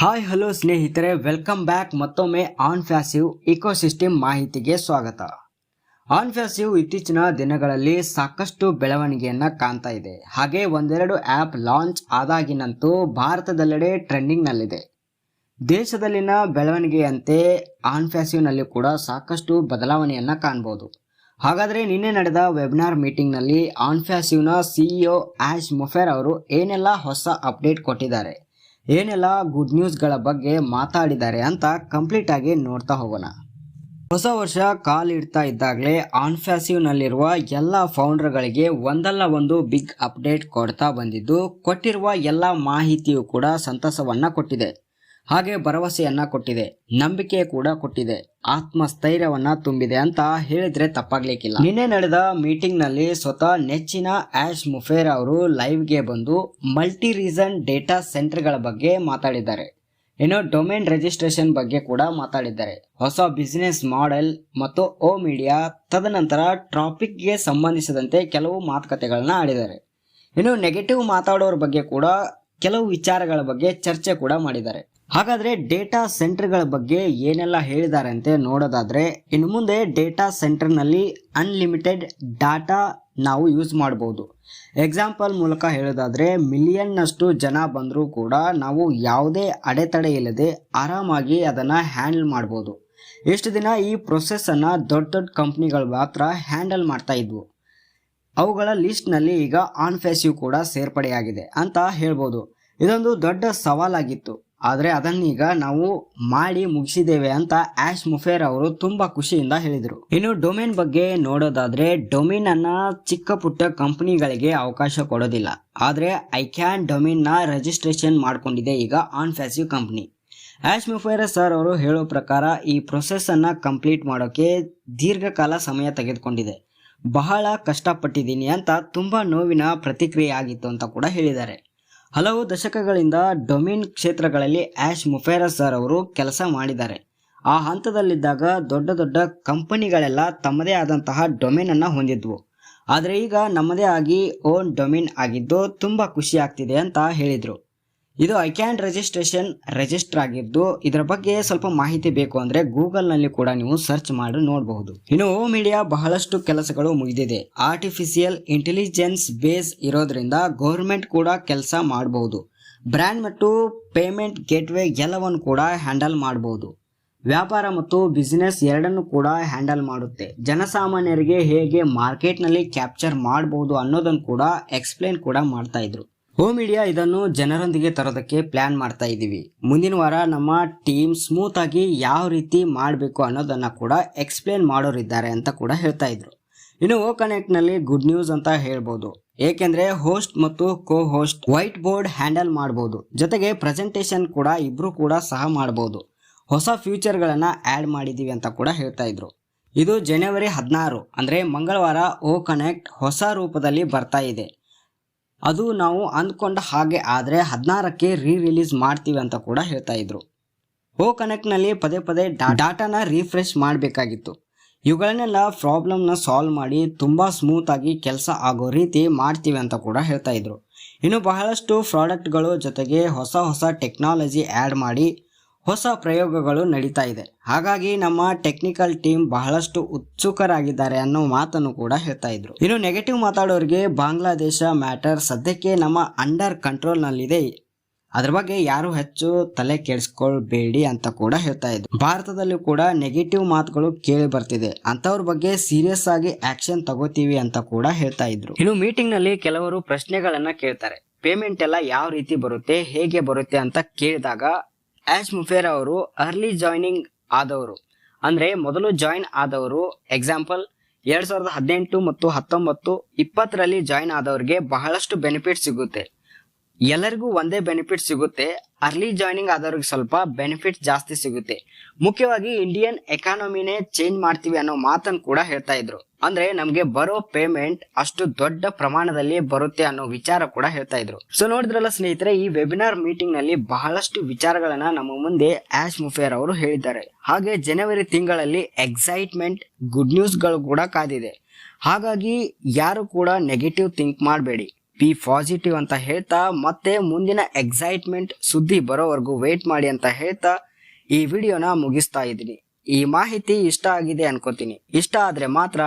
Hi hello ಸ್ನೇಹಿತರೆ welcome back ಮತ್ತೊಮ್ಮೆ on ಫ್ಯಾಸಿವ್ ecosystem ಮಾಹಿತಿಗೆ ಸ್ವಾಗತ. ಆನ್ ಫ್ಯಾಸಿವ್ ಇತ್ತೀಚಿನ ದಿನಗಳಲ್ಲಿ ಸಾಕಷ್ಟು ಬೆಳವಣಿಗೆಯನ್ನ ಕಾಣ್ತಾ ಇದೆ. ಹಾಗೆ ಒಂದೆರಡು ಆ್ಯಪ್ ಲಾಂಚ್ ಆದಾಗಿನಂತೂ ಭಾರತದೆಲ್ಲೆಡೆ ಟ್ರೆಂಡಿಂಗ್ನಲ್ಲಿದೆ ದೇಶದಲ್ಲಿನ ಬೆಳವಣಿಗೆಯಂತೆ ಆನ್ ಫ್ಯಾಸಿವ್ನಲ್ಲಿ ಕೂಡ ಸಾಕಷ್ಟು ಬದಲಾವಣೆಯನ್ನ ಕಾಣ್ಬೋದು. ಹಾಗಾದರೆ ನಿನ್ನೆ ನಡೆದ ವೆಬಿನಾರ್ ಮೀಟಿಂಗ್ನಲ್ಲಿ ಆನ್ ಫ್ಯಾಸಿವ್ನ ಸಿಇಒ ಆಶ್ ಮುಫೇರ್ ಅವರು ಏನೆಲ್ಲ ಹೊಸ ಅಪ್ಡೇಟ್ ಕೊಟ್ಟಿದ್ದಾರೆ? ಏನೆಲ್ಲ ಗುಡ್ ನ್ಯೂಸ್ಗಳ ಬಗ್ಗೆ ಮಾತಾಡಿದ್ದಾರೆ ಅಂತ ಕಂಪ್ಲೀಟ್ ಆಗಿ ನೋಡ್ತಾ ಹೋಗೋಣ. ಹೊಸ ವರ್ಷ ಕಾಲಿಡ್ತಾ ಇದ್ದಾಗಲೇ ಆನ್ಫ್ಯಾಸಿವ್ನಲ್ಲಿರುವ ಎಲ್ಲ ಫೌಂಡರ್ಗಳಿಗೆ ಒಂದಲ್ಲ ಒಂದು ಬಿಗ್ ಅಪ್ಡೇಟ್ ಕೊಡ್ತಾ ಬಂದಿದ್ದು, ಕೊಟ್ಟಿರುವ ಎಲ್ಲ ಮಾಹಿತಿಯು ಕೂಡ ಸಂತಸವನ್ನು ಕೊಟ್ಟಿದೆ. ಹಾಗೆ ಭರವಸೆಯನ್ನ ಕೊಟ್ಟಿದೆ, ನಂಬಿಕೆ ಕೂಡ ಕೊಟ್ಟಿದೆ, ಆತ್ಮಸ್ಥೈರ್ಯವನ್ನ ತುಂಬಿದೆ ಅಂತ ಹೇಳಿದ್ರೆ ತಪ್ಪಾಗ್ಲಿಕ್ಕಿಲ್ಲ. ನಿನ್ನೆ ನಡೆದ ಮೀಟಿಂಗ್ನಲ್ಲಿ ಸ್ವತಃ ನೆಚ್ಚಿನ ಆಶ್ ಮುಫೇರ್ ಅವರು ಲೈವ್ಗೆ ಬಂದು ಮಲ್ಟಿ ರೀಸನ್ ಡೇಟಾ ಸೆಂಟರ್ಗಳ ಬಗ್ಗೆ ಮಾತಾಡಿದ್ದಾರೆ. ಇನ್ನು ಡೊಮೇನ್ ರಿಜಿಸ್ಟ್ರೇಷನ್ ಬಗ್ಗೆ ಕೂಡ ಮಾತಾಡಿದ್ದಾರೆ. ಹೊಸ ಬಿಸಿನೆಸ್ ಮಾಡೆಲ್ ಮತ್ತು ಓ ಮೀಡಿಯಾ, ತದನಂತರ ಟಾಪಿಕ್ಗೆ ಸಂಬಂಧಿಸಿದಂತೆ ಕೆಲವು ಮಾತುಕತೆಗಳನ್ನ ಆಡಿದ್ದಾರೆ. ಇನ್ನು ನೆಗೆಟಿವ್ ಮಾತಾಡೋರ ಬಗ್ಗೆ ಕೂಡ ಕೆಲವು ವಿಚಾರಗಳ ಬಗ್ಗೆ ಚರ್ಚೆ ಕೂಡ ಮಾಡಿದ್ದಾರೆ. ಹಾಗಾದ್ರೆ ಡೇಟಾ ಸೆಂಟರ್ಗಳ ಬಗ್ಗೆ ಏನೆಲ್ಲ ಹೇಳಿದ್ದಾರೆ ಅಂತ ನೋಡೋದಾದ್ರೆ, ಇನ್ನು ಮುಂದೆ ಡೇಟಾ ಸೆಂಟರ್ನಲ್ಲಿ ಅನ್ಲಿಮಿಟೆಡ್ ಡಾಟಾ ನಾವು ಯೂಸ್ ಮಾಡಬಹುದು ಎಕ್ಸಾಂಪಲ್ ಮೂಲಕ ಹೇಳೋದಾದ್ರೆ, ಮಿಲಿಯನ್ನಷ್ಟು ಜನ ಬಂದರೂ ಕೂಡ ನಾವು ಯಾವುದೇ ಅಡೆತಡೆ ಇಲ್ಲದೆ ಆರಾಮಾಗಿ ಅದನ್ನು ಹ್ಯಾಂಡಲ್ ಮಾಡ್ಬೋದು. ಎಷ್ಟು ದಿನ ಈ ಪ್ರೊಸೆಸ್ಸನ್ನು ದೊಡ್ಡ ದೊಡ್ಡ ಕಂಪ್ನಿಗಳು ಮಾತ್ರ ಹ್ಯಾಂಡಲ್ ಮಾಡ್ತಾ ಇದ್ವು. ಅವುಗಳ ಲಿಸ್ಟ್ನಲ್ಲಿ ಈಗ ಆನ್ ಕೂಡ ಸೇರ್ಪಡೆಯಾಗಿದೆ ಅಂತ ಹೇಳ್ಬೋದು. ಇದೊಂದು ದೊಡ್ಡ ಸವಾಲಾಗಿತ್ತು. ಆದರೆ ಅದನ್ನೀಗ ನಾವು ಮಾಡಿ ಮುಗಿಸಿದ್ದೇವೆ ಅಂತ ಆಶ್ ಮುಫೇರ್ ಅವರು ತುಂಬಾ ಖುಷಿಯಿಂದ ಹೇಳಿದರು. ಇನ್ನು ಡೊಮೇನ್ ಬಗ್ಗೆ ನೋಡೋದಾದ್ರೆ ಡೊಮೇನ್ ಅನ್ನ ಚಿಕ್ಕ ಪುಟ್ಟ ಕಂಪನಿಗಳಿಗೆ ಅವಕಾಶ ಕೊಡೋದಿಲ್ಲ. ಆದರೆ ಐ ಕ್ಯಾನ್ ಡೊಮೇನ್ನ ರಿಜಿಸ್ಟ್ರೇಷನ್ ಮಾಡಿಕೊಂಡಿದೆ ಈಗ Onpassive company Ash Mufareh sir ಅವರು ಹೇಳೋ ಪ್ರಕಾರ ಈ ಪ್ರೊಸೆಸ್ ಅನ್ನ ಕಂಪ್ಲೀಟ್ ಮಾಡೋಕೆ ದೀರ್ಘಕಾಲ ಸಮಯ ತೆಗೆದುಕೊಂಡಿದೆ. ಬಹಳ ಕಷ್ಟಪಟ್ಟಿದ್ದೀನಿ ಅಂತ ತುಂಬಾ ನೋವಿನ ಪ್ರತಿಕ್ರಿಯೆ ಆಗಿತ್ತು ಅಂತ ಕೂಡ ಹೇಳಿದ್ದಾರೆ. ಹಲವು ದಶಕಗಳಿಂದ ಡೊಮಿನ್ ಕ್ಷೇತ್ರಗಳಲ್ಲಿ ಆಶ್ ಮುಫೇರಾ ಸರ್ ಅವರು ಕೆಲಸ ಮಾಡಿದ್ದಾರೆ. ಆ ಹಂತದಲ್ಲಿದ್ದಾಗ ದೊಡ್ಡ ದೊಡ್ಡ ಕಂಪನಿಗಳೆಲ್ಲ ತಮ್ಮದೇ ಆದಂತಹ ಡೊಮೇನ್ ಅನ್ನ ಹೊಂದಿದ್ವು. ಆದರೆ ಈಗ ನಮ್ಮದೇ ಆಗಿ ಓನ್ ಡೊಮೇನ್ ಆಗಿದ್ದು ತುಂಬಾ ಖುಷಿ ಆಗ್ತಿದೆ ಅಂತ ಹೇಳಿದ್ರು. ಇದು ಐ ಕ್ಯಾನ್ ರಿಜಿಸ್ಟ್ರೇಷನ್ ರಿಜಿಸ್ಟರ್ ಆಗಿದ್ದು ಇದರ ಬಗ್ಗೆ ಸ್ವಲ್ಪ ಮಾಹಿತಿ ಬೇಕು ಅಂದ್ರೆ ಗೂಗಲ್ನಲ್ಲಿ ಕೂಡ ನೀವು ಸರ್ಚ್ ಮಾಡಿ ನೋಡಬಹುದು. ಇನ್ನು ಹೋಮ್ ಮೀಡಿಯಾ ಬಹಳಷ್ಟು ಕೆಲಸಗಳು ಮುಗಿದಿದೆ. ಆರ್ಟಿಫಿಷಿಯಲ್ ಇಂಟೆಲಿಜೆನ್ಸ್ ಬೇಸ್ ಇರೋದ್ರಿಂದ ಗೌರ್ಮೆಂಟ್ ಕೂಡ ಕೆಲಸ ಮಾಡಬಹುದು. ಬ್ರ್ಯಾಂಡ್ ಮತ್ತು ಪೇಮೆಂಟ್ ಗೇಟ್ವೇ ಎಲ್ಲವನ್ನು ಕೂಡ ಹ್ಯಾಂಡಲ್ ಮಾಡಬಹುದು. ವ್ಯಾಪಾರ ಮತ್ತು ಬಿಸಿನೆಸ್ ಎರಡನ್ನು ಕೂಡ ಹ್ಯಾಂಡಲ್ ಮಾಡುತ್ತೆ. ಜನಸಾಮಾನ್ಯರಿಗೆ ಹೇಗೆ ಮಾರ್ಕೆಟ್ನಲ್ಲಿ ಕ್ಯಾಪ್ಚರ್ ಮಾಡಬಹುದು ಅನ್ನೋದನ್ನು ಕೂಡ ಎಕ್ಸ್ಪ್ಲೇನ್ ಕೂಡ ಮಾಡ್ತಾ ಇದ್ರು. ಹೋಮ್ ಮೀಡಿಯಾ ಇದನ್ನು ಜನರೊಂದಿಗೆ ತರೋದಕ್ಕೆ ಪ್ಲಾನ್ ಮಾಡ್ತಾ ಇದ್ದೀವಿ ಮುಂದಿನ ವಾರ ನಮ್ಮ ಟೀಮ್ ಸ್ಮೂತ್ ಆಗಿ ಯಾವ ರೀತಿ ಮಾಡಬೇಕು ಅನ್ನೋದನ್ನು ಕೂಡ ಎಕ್ಸ್ಪ್ಲೇನ್ ಮಾಡೋರಿದ್ದಾರೆ ಅಂತ ಕೂಡ ಹೇಳ್ತಾ ಇದ್ರು. ಇನ್ನು ಓ ಕನೆಕ್ಟ್ನಲ್ಲಿ ಗುಡ್ ನ್ಯೂಸ್ ಅಂತ ಹೇಳ್ಬೋದು. ಏಕೆಂದರೆ ಹೋಸ್ಟ್ ಮತ್ತು co host white board handle ಮಾಡ್ಬೋದು. ಜೊತೆಗೆ ಪ್ರೆಸೆಂಟೇಷನ್ ಕೂಡ ಇಬ್ಬರು ಕೂಡ ಸಹ ಮಾಡ್ಬೋದು. ಹೊಸ ಫ್ಯೂಚರ್ಗಳನ್ನು ಆ್ಯಡ್ ಮಾಡಿದ್ದೀವಿ ಅಂತ ಕೂಡ ಹೇಳ್ತಾ ಇದ್ರು. ಇದು ಜನವರಿ ಹದಿನಾರು, ಅಂದರೆ ಮಂಗಳವಾರ ಓ ಕನೆಕ್ಟ್ ಹೊಸ ರೂಪದಲ್ಲಿ ಬರ್ತಾ ಇದೆ. ಅದು ನಾವು ಅಂದ್ಕೊಂಡ ಹಾಗೆ ಆದರೆ ಹದಿನಾರಕ್ಕೆ ರೀ ರಿಲೀಸ್ ಮಾಡ್ತೀವಿ ಅಂತ ಕೂಡ ಹೇಳ್ತಾ ಇದ್ರು. ಓ ಕನೆಕ್ಟ್ನಲ್ಲಿ ಪದೇ ಪದೇ ಡಾಟಾನ ರೀಫ್ರೆಶ್ ಮಾಡಬೇಕಾಗಿತ್ತು. ಇವುಗಳನ್ನೆಲ್ಲ ಪ್ರಾಬ್ಲಮ್ನ ಸಾಲ್ವ್ ಮಾಡಿ ತುಂಬ ಸ್ಮೂತಾಗಿ ಕೆಲಸ ಆಗೋ ರೀತಿ ಮಾಡ್ತೀವಿ ಅಂತ ಕೂಡ ಹೇಳ್ತಾ ಇದ್ರು. ಇನ್ನು ಬಹಳಷ್ಟು ಪ್ರಾಡಕ್ಟ್ಗಳು ಜೊತೆಗೆ ಹೊಸ ಹೊಸ ಟೆಕ್ನಾಲಜಿ ಆ್ಯಡ್ ಮಾಡಿ ಹೊಸ ಪ್ರಯೋಗಗಳು ನಡೀತಾ ಇದೆ. ಹಾಗಾಗಿ ನಮ್ಮ ಟೆಕ್ನಿಕಲ್ ಟೀಮ್ ಬಹಳಷ್ಟು ಉತ್ಸುಕರಾಗಿದ್ದಾರೆ ಅನ್ನೋ ಮಾತನ್ನು ಕೂಡ ಹೇಳ್ತಾ ಇದ್ರು. ಇನ್ನು ನೆಗೆಟಿವ್ ಮಾತಾಡೋರಿಗೆ ಬಾಂಗ್ಲಾದೇಶ ಮ್ಯಾಟರ್ ಸದ್ಯಕ್ಕೆ ನಮ್ಮ ಅಂಡರ್ ಕಂಟ್ರೋಲ್ ನಲ್ಲಿದೆ ಅದ್ರ ಬಗ್ಗೆ ಯಾರು ಹೆಚ್ಚು ತಲೆ ಕೆಡಿಸ್ಕೊಳ್ಬೇಡಿ ಅಂತ ಕೂಡ ಹೇಳ್ತಾ ಇದ್ರು. ಭಾರತದಲ್ಲೂ ಕೂಡ ನೆಗೆಟಿವ್ ಮಾತುಗಳು ಕೇಳಿ ಬರ್ತಿದೆ. ಅಂತವ್ರ ಬಗ್ಗೆ ಸೀರಿಯಸ್ ಆಗಿ ಆಕ್ಷನ್ ತಗೋತೀವಿ ಅಂತ ಕೂಡ ಹೇಳ್ತಾ ಇದ್ರು. ಇನ್ನು ಮೀಟಿಂಗ್ನಲ್ಲಿ ಕೆಲವರು ಪ್ರಶ್ನೆಗಳನ್ನ ಕೇಳ್ತಾರೆ. ಪೇಮೆಂಟ್ ಎಲ್ಲ ಯಾವ ರೀತಿ ಬರುತ್ತೆ, ಹೇಗೆ ಬರುತ್ತೆ ಅಂತ ಕೇಳಿದಾಗ ಆಶ್ ಮುಫೇರ್ ಅವರು ಅರ್ಲಿ ಜಾಯ್ನಿಂಗ್ ಆದವರು. ಅಂದ್ರೆ ಮೊದಲು ಜಾಯಿನ್ ಆದವರು, ಎಕ್ಸಾಂಪಲ್, ಎರಡು ಸಾವಿರದ ಹದಿನೆಂಟು ಮತ್ತು ಹತ್ತೊಂಬತ್ತು, ಇಪ್ಪತ್ತರಲ್ಲಿ ಜಾಯಿನ್ ಆದವರಿಗೆ ಬಹಳಷ್ಟು ಬೆನಿಫಿಟ್ ಸಿಗುತ್ತೆ. ಎಲ್ಲರಿಗೂ ಒಂದೇ ಬೆನಿಫಿಟ್ ಸಿಗುತ್ತೆ. ಅರ್ಲಿ ಜಾಯ್ನಿಂಗ್ ಆದವ್ರಿಗೆ ಸ್ವಲ್ಪ ಬೆನಿಫಿಟ್ ಜಾಸ್ತಿ ಸಿಗುತ್ತೆ. ಮುಖ್ಯವಾಗಿ ಇಂಡಿಯನ್ ಎಕಾನಮಿನೇ ಚೇಂಜ್ ಮಾಡ್ತೀವಿ ಅನ್ನೋ ಮಾತನ್ನು ಕೂಡ ಹೇಳ್ತಾ ಇದ್ರು. ಅಂದ್ರೆ ನಮ್ಗೆ ಬರೋ ಪೇಮೆಂಟ್ ಅಷ್ಟು ದೊಡ್ಡ ಪ್ರಮಾಣದಲ್ಲಿ ಬರುತ್ತೆ ಅನ್ನೋ ವಿಚಾರ ಕೂಡ ಹೇಳ್ತಾ ಇದ್ರು. ಸೊ ನೋಡಿದ್ರಲ್ಲ ಸ್ನೇಹಿತರೆ, ಈ ವೆಬಿನಾರ್ ಮೀಟಿಂಗ್ನಲ್ಲಿ ಬಹಳಷ್ಟು ವಿಚಾರಗಳನ್ನ ನಮ್ಮ ಮುಂದೆ ಆಶ್ ಮುಫೇರ್ ಅವರು ಹೇಳಿದ್ದಾರೆ. ಹಾಗೆ ಜನವರಿ ತಿಂಗಳಲ್ಲಿ ಎಕ್ಸೈಟ್ಮೆಂಟ್ ಗುಡ್ ನ್ಯೂಸ್ಗಳು ಕೂಡ ಕಾದಿದೆ. ಹಾಗಾಗಿ ಯಾರು ಕೂಡ ನೆಗೆಟಿವ್ ಥಿಂಕ್ ಮಾಡಬೇಡಿ. ಬಿ ಪಾಸಿಟಿವ್ ಅಂತ ಹೇಳ್ತಾ, ಮತ್ತೆ ಮುಂದಿನ ಎಕ್ಸೈಟ್ಮೆಂಟ್ ಸುದ್ದಿ ಬರೋವರೆಗೂ ವೇಟ್ ಮಾಡಿ ಅಂತ ಹೇಳ್ತಾ, ಈ ವಿಡಿಯೋನ ಮುಗಿಸ್ತಾ ಇದ್ದೀನಿ. ಈ ಮಾಹಿತಿ ಇಷ್ಟ ಆಗಿದೆ ಅನ್ಕೋತೀನಿ. ಇಷ್ಟ ಆದ್ರೆ ಮಾತ್ರ